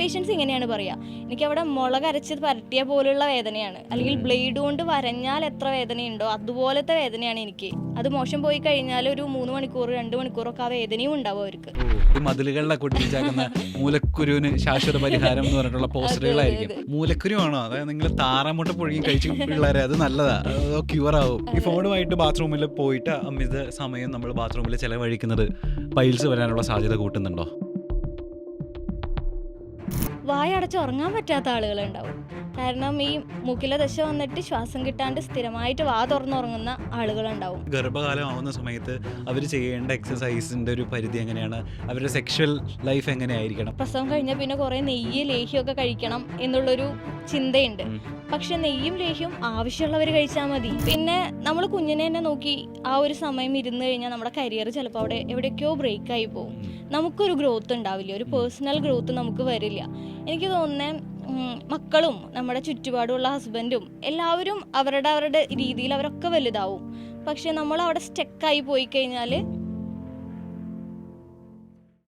Patients ഇങ്ങനെയാണ് പറയുക എനിക്ക് അവിടെ മുളക് അരച്ച് പരട്ടിയ പോലുള്ള വേദനയാണ്. അല്ലെങ്കിൽ ബ്ലേഡ് കൊണ്ട് വരഞ്ഞാൽ എത്ര വേദനയുണ്ടോ അതുപോലത്തെ വേദനയാണ് എനിക്ക്. അത് മോശം പോയി കഴിഞ്ഞാൽ ഒരു മൂന്ന് മണിക്കൂർ രണ്ട് മണിക്കൂറൊക്കെ ആ വേദനയും ഉണ്ടാവും അവർക്ക്. മതിലുകളിലൊക്കെ ഒട്ടിച്ചാക്കുന്ന മൂലക്കുരുവിന് ശാശ്വത പരിഹാരം എന്ന് പറഞ്ഞിട്ടുള്ള പോസ്റ്ററുകളായിരിക്കും. മൂലക്കുരു ആണോ അതായത് നിങ്ങൾ താറാമുട്ട പുഴുകി കഴിച്ച് പിള്ളേരെ അത് നല്ലതാ. ക്യൂർ ആവും. ഈ ഫോണുമായിട്ട് ബാത്റൂമിൽ പോയിട്ട് അമിത സമയം നമ്മൾ ബാത്റൂമിൽ ചെലവഴിക്കുന്നത് പൈൽസ് വരാനുള്ള സാധ്യത കൂട്ടുന്നുണ്ടോ? വായ അടച്ച് ഉറങ്ങാൻ പറ്റാത്ത ആളുകളുണ്ടാവും. കാരണം ഈ മൂക്കിലെ ദശ വന്നിട്ട് ശ്വാസം കിട്ടാണ്ട് സ്ഥിരമായിട്ട് വാ തുറന്നുറങ്ങുന്ന ആളുകളുണ്ടാവും. ഗർഭകാലം ആവുന്ന സമയത്ത് അവർ ചെയ്യേണ്ട എക്സസൈസിന്റെ ഒരു പരിധി എങ്ങനെയാണ്? അവരുടെ സെക്ഷൽ ലൈഫ് എങ്ങനെയായിരിക്കണം? പ്രസവം കഴിഞ്ഞാൽ പിന്നെ കുറേ നെയ്യ് ലേഹ്യമൊക്കെ കഴിക്കണം എന്നുള്ളൊരു ചിന്തയുണ്ട്. പക്ഷെ നെയ്യും ലേഹ്യവും ആവശ്യമുള്ളവർ കഴിച്ചാൽ മതി. പിന്നെ നമ്മൾ കുഞ്ഞിനെ തന്നെ നോക്കി ആ ഒരു സമയം ഇരുന്ന് കഴിഞ്ഞാൽ നമ്മുടെ കരിയർ ചിലപ്പോൾ അവിടെ എവിടേക്കോ ബ്രേക്ക് ആയി പോകും നമുക്കൊരു ഗ്രോത്ത് ഉണ്ടാവില്ല. ഒരു പേഴ്സണൽ ഗ്രോത്ത് നമുക്ക് വരില്ല. എനിക്ക് തോന്നുന്നത് മക്കളും നമ്മുടെ ചുറ്റുപാടുമുള്ള ഹസ്ബൻഡും എല്ലാവരും അവരുടെ അവരുടെ രീതിയിൽ അവരൊക്കെ വലുതാവും. പക്ഷെ നമ്മൾ അവിടെ സ്റ്റെക്കായി പോയി കഴിഞ്ഞാൽ